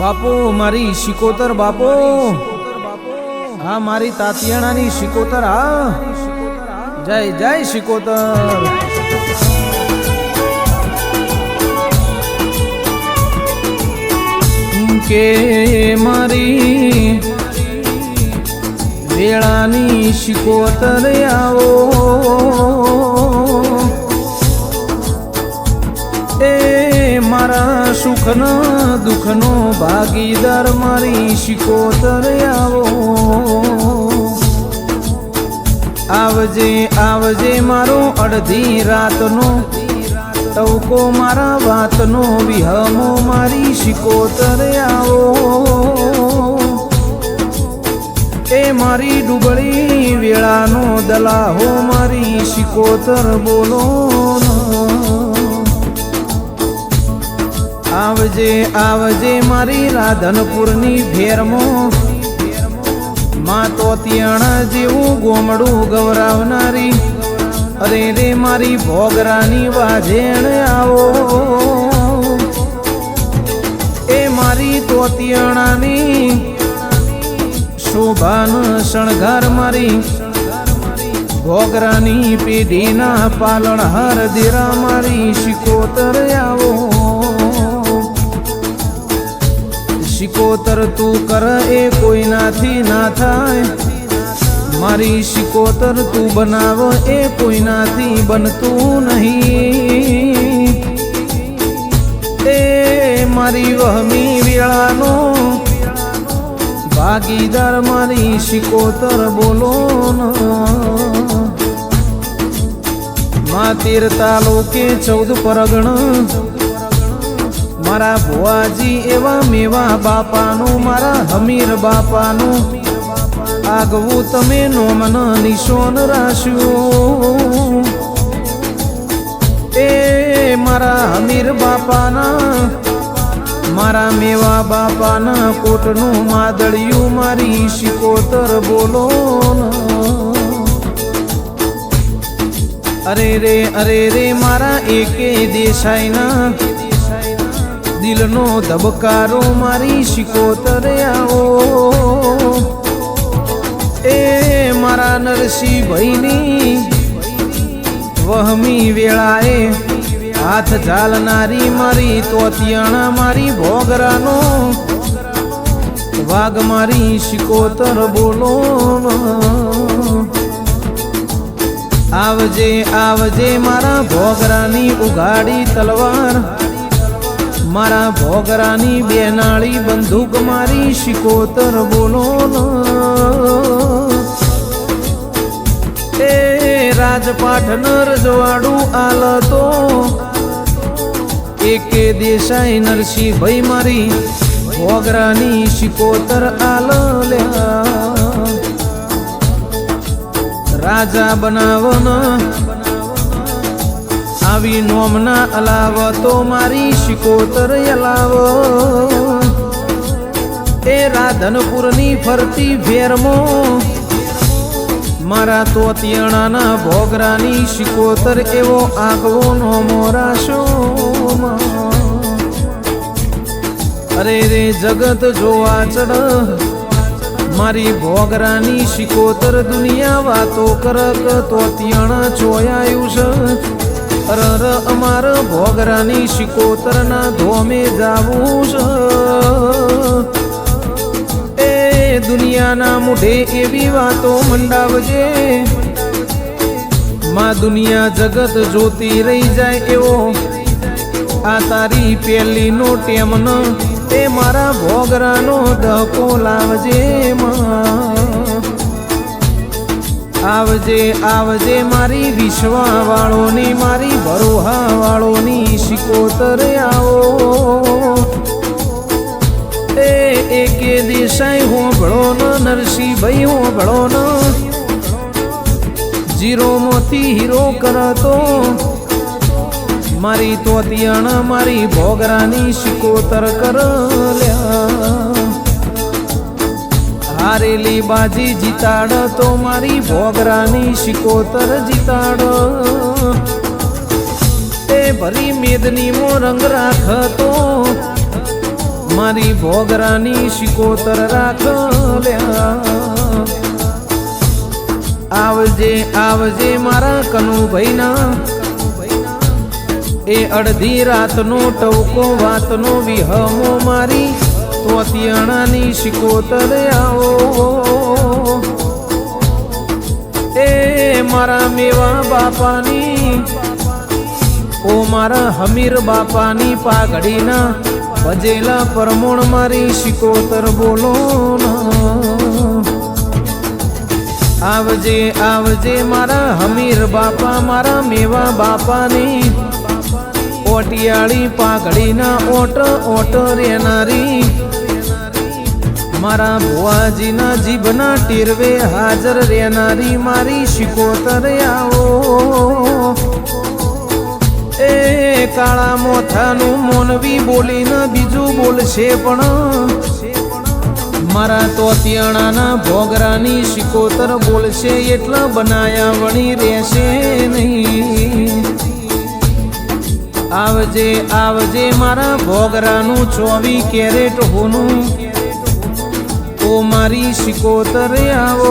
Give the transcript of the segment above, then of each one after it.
બાપુ, મારી શિકોતર બાપો. હા, મારી તાતિયાણાની શિકોતર હા. જય જય શિકોતર કે મારી વેળાની શિકોતર આવો. મારા સુખનો, દુઃખનો ભાગીદાર મારી શિકોતર આવો. આવજે આવજે મારો અડધી રાતનો તવકો મારા વાતનો વિહમો, મારી શિકોતર આવો. એ મારી ડુબળી વેળાનો દલાહો, મારી શિકોતર બોલો આવજે આવજે મારી રાધનપુરની ભેરમો. માં તો જેવું ગોમડું ગવરાવનારી. અરે રે મારી ભોગરાની વાજેણ આવો. એ મારી તોતિયાણાની શોભાન શણગાર મારી. ભોગરાની પેઢીના પાલણ હર દેરા મારી શિકોતર આવો. શિકોતર તું કર એ કોઈનાથી ના થાય. મારી શિકોતર તું બનાવ એ કોઈનાથી બનતું નહીં. એ મારી વહમી વેળાનો ભાગીદાર મારી શિકોતર બોલો માં તીરતા તાલુકે ચૌદ પરગણ મારા ભુવાજી એવા મેવા બાપાનું, મારા હમીર બાપાનું. આગવું તમે નોમન નિશોન રાશ્યું એ મારા હમીર બાપાના, મારા મેવા બાપાના કોટનું માદળિયું મારી શિકોતર બોલો અરે રે અરે રે મારા એકે દેસાઈના દિલનો ધબકારો મારી શિકોતરે આવો એ મારા નરસિંહ ભાઈની વહમી વેળાએ હાથ ઝાલનારી મારી તોતિયાણા મારી ભોગરાનો વાઘ મારી શિકોતર બોલો. આવજે આવજે મારા ભોગરાની ઉઘાડી તલવાર. મારા ભોગરાની બેનાળી બંદૂક મારી શિકોતર બોલો એ રાજપાઠ નરજવાડું આલતો. એકે દેસાઈ નરસિંહ ભાઈ મારી ભોગરાની શિકોતર આલલ્યા. રાજા બનાવના આવી નોમના અલાવ તો મારી શિકોતર અલાવ એ રાધનપુરની ફરતી ફેરમો મારા તોતિયાણાના ભોગરાની શિકોતર એવો આગવો નોમો રાશો અરે રે જગત જોવા ચડ મારી ભોગરાની શિકોતર દુનિયા વાતો કરક, તોતિયાણા ચોયાયું છે. અરર અમાર ભોગરાની શિકોતરના ધોમે જાવું છે એ દુનિયાના મુઢે એવી વાતો મંડાવજે. માં દુનિયા જગત જોતી રહી જાય એવો. આ તારી પેલી નો ટેમન એ મારા ભોગરાનો ધકો લાવજે માં. આવજે આવજે મારી વિશ્વા વાળોની મારી ભરોહા વાળોની શિકોતર આવો. એ એકે દેસાઈ હોંભળો ન નરસિંહભાઈ હોંભળો ન. જીરો મોતી હીરો કરતો, મારી તોતિયાણ મારી ભોગરાની શિકોતર કર લ્યા. હારેલી બાજી જીતાડ, તો મારી ભોગરાની શિકોતર જીતાડ. એ ભરી મેદની મો રંગ રાખતો, મારી ભોગરાની શિકોતર રાખ લ્યા. આવજે આવજે મારા કનુભાઈના. એ અડધી રાતનો ટવકો, વાતનો વિહમો મારી તોતિયાણાની શિકોતર આવો. એ મારા મેવા બાપાની, ઓ મારા હમીર બાપાની પાઘડીના ભજેલા પરમોણ મારી શિકોતર બોલો આવજે આવજે મારા હમીર બાપા, મારા મેવા બાપાની ઓટિયાળી પાઘડીના ઓટ ઓટ રેનારી મારા ભુવાજીના જીભના ટીરવે હાજર રહેનારી મારી શિકોતર આવો એ કાળા મોથાનું મોનવી બોલીને બીજું બોલશે પણ. મારા તોતિયાણાના ભોગરાની શિકોતર બોલશે એટલા બનાયા વણી રહેશે નહીં. આવજે આવજે મારા ભોગરાનું ચોવી કેરેટ હોનું. મારી શિકોતર આવો.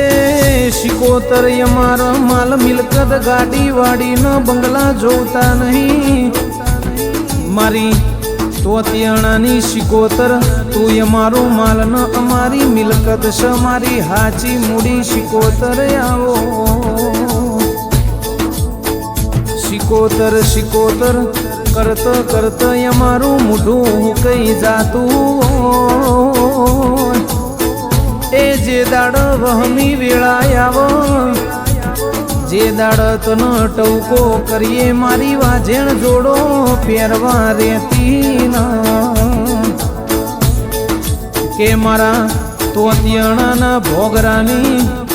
એ શિકોતર અમારા માલ મિલકત ગાડી વાડીનો બંગલા જોતા નહીં. મારી તોતિયાણાની શિકોતર તું અમારું માલ ન, અમારી મિલકત છે મારી હાચી મૂડી શિકોતર આવો. શિકોતર શિકોતર કરત કરતો અમારું મોઢું કઈ જાતું એ જે દાડ વહમી વેળા આવો, જે દાડ તનો ટવકો કરીએ, મારી વાજેણ જોડો પહેરવા રેતી કે મારા તોતિયાણાના ભોગરાની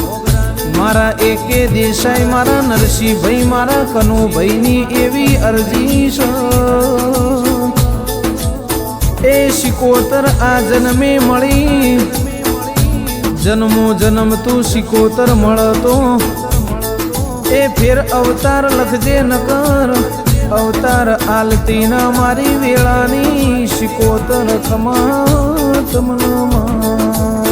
મારા એકે દેસાઈ, મારા નરસિંહભાઈ, મારા કનુભાઈની એવી અરજી છે. એ શિકોતર આ જન્મે મળી. જન્મો જન્મ તું શિકોતર મળતો. એ ફેર અવતાર લખજે નકર. અવતાર આલતી ના મારી વેળાની શિકોતર ખમા તમનમાં